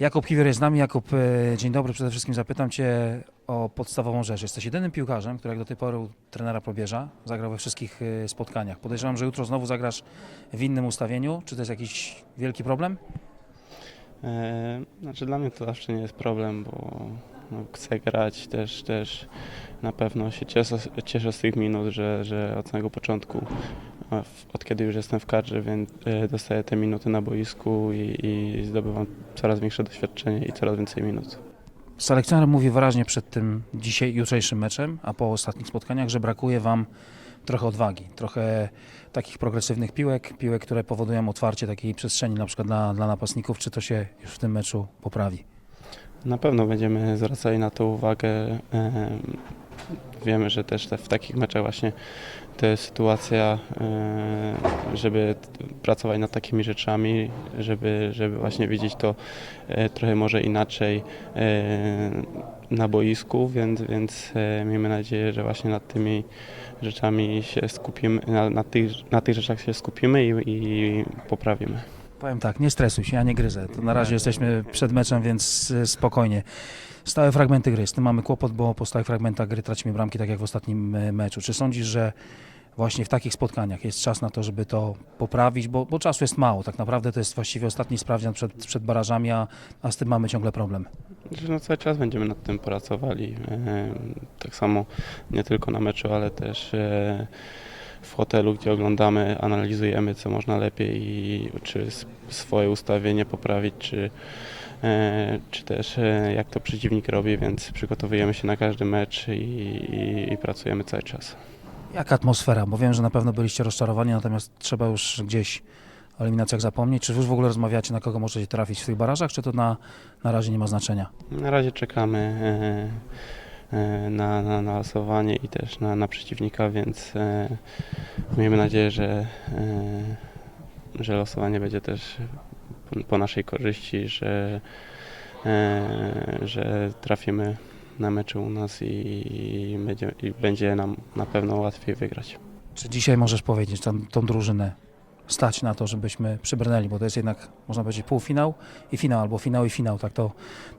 Jakub Kiwior jest z nami. Jakub, e, dzień dobry. Przede wszystkim zapytam Cię o podstawową rzecz. Jesteś jedynym piłkarzem, który jak do tej pory u trenera Probierza zagrał we wszystkich e, spotkaniach. Podejrzewam, że jutro znowu zagrasz w innym ustawieniu. Czy to jest jakiś wielki problem? E, Znaczy dla mnie to zawsze nie jest problem, bo chcę grać też, też na pewno się cieszę, cieszę z tych minut, że, że od samego początku, od kiedy już jestem w kadrze, więc e, dostaję te minuty na boisku i, i zdobywam coraz większe doświadczenie i coraz więcej minut. Selekcjoner mówi wyraźnie przed tym dzisiaj, jutrzejszym meczem, a po ostatnich spotkaniach, że brakuje Wam trochę odwagi, trochę takich progresywnych piłek, piłek, które powodują otwarcie takiej przestrzeni na przykład dla, dla napastników. Czy to się już w tym meczu poprawi? Na pewno będziemy zwracali na to uwagę. E, Wiemy, że też te, w takich meczach właśnie to jest sytuacja, e, żeby pracować nad takimi rzeczami, żeby, żeby właśnie widzieć to e, trochę może inaczej na boisku, więc, więc miejmy nadzieję, że właśnie nad tymi rzeczami się skupimy, na, na, tych, na tych rzeczach się skupimy i, i poprawimy. Powiem tak, nie stresuj się, ja nie gryzę. To na razie jesteśmy przed meczem, więc y, spokojnie. Stałe fragmenty gry, z tym mamy kłopot, bo po stałych fragmentach gry tracimy bramki, tak jak w ostatnim y, meczu. Czy sądzisz, że właśnie w takich spotkaniach jest czas na to, żeby to poprawić, bo, bo czasu jest mało. Tak naprawdę to jest właściwie ostatni sprawdzian przed, przed barażami, a, a z tym mamy ciągle problem. No cały czas będziemy nad tym pracowali. E, Tak samo nie tylko na meczu, ale też e, w hotelu, gdzie oglądamy, analizujemy, co można lepiej i czy swoje ustawienie poprawić, czy, e, czy też e, jak to przeciwnik robi, więc przygotowujemy się na każdy mecz i, i, i pracujemy cały czas. Jaka atmosfera? Bo wiem, że na pewno byliście rozczarowani, natomiast trzeba już gdzieś o eliminacjach zapomnieć. Czy już w ogóle rozmawiacie, na kogo możecie trafić w tych barażach, czy to na, na razie nie ma znaczenia? Na razie czekamy e, na, na, na losowanie i też na, na przeciwnika, więc e, miejmy nadzieję, że, e, że losowanie będzie też po, po naszej korzyści, że, e, że trafimy na mecze u nas i, będzie, i będzie nam na pewno łatwiej wygrać. Czy dzisiaj możesz powiedzieć tą, tą drużynę stać na to, żebyśmy przybrnęli, bo to jest jednak, można powiedzieć, półfinał i finał, albo finał i finał, tak to,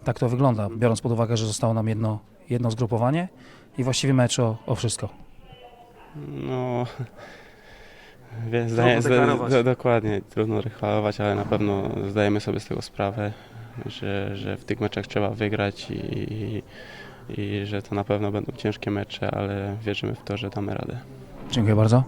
tak to wygląda, biorąc pod uwagę, że zostało nam jedno, jedno zgrupowanie i właściwie mecz o, o wszystko. No, więc zdaje, deklarować. do, dokładnie, trudno deklarować, ale na pewno zdajemy sobie z tego sprawę, że, że w tych meczach trzeba wygrać i, i że to na pewno będą ciężkie mecze, ale wierzymy w to, że damy radę. Dziękuję bardzo.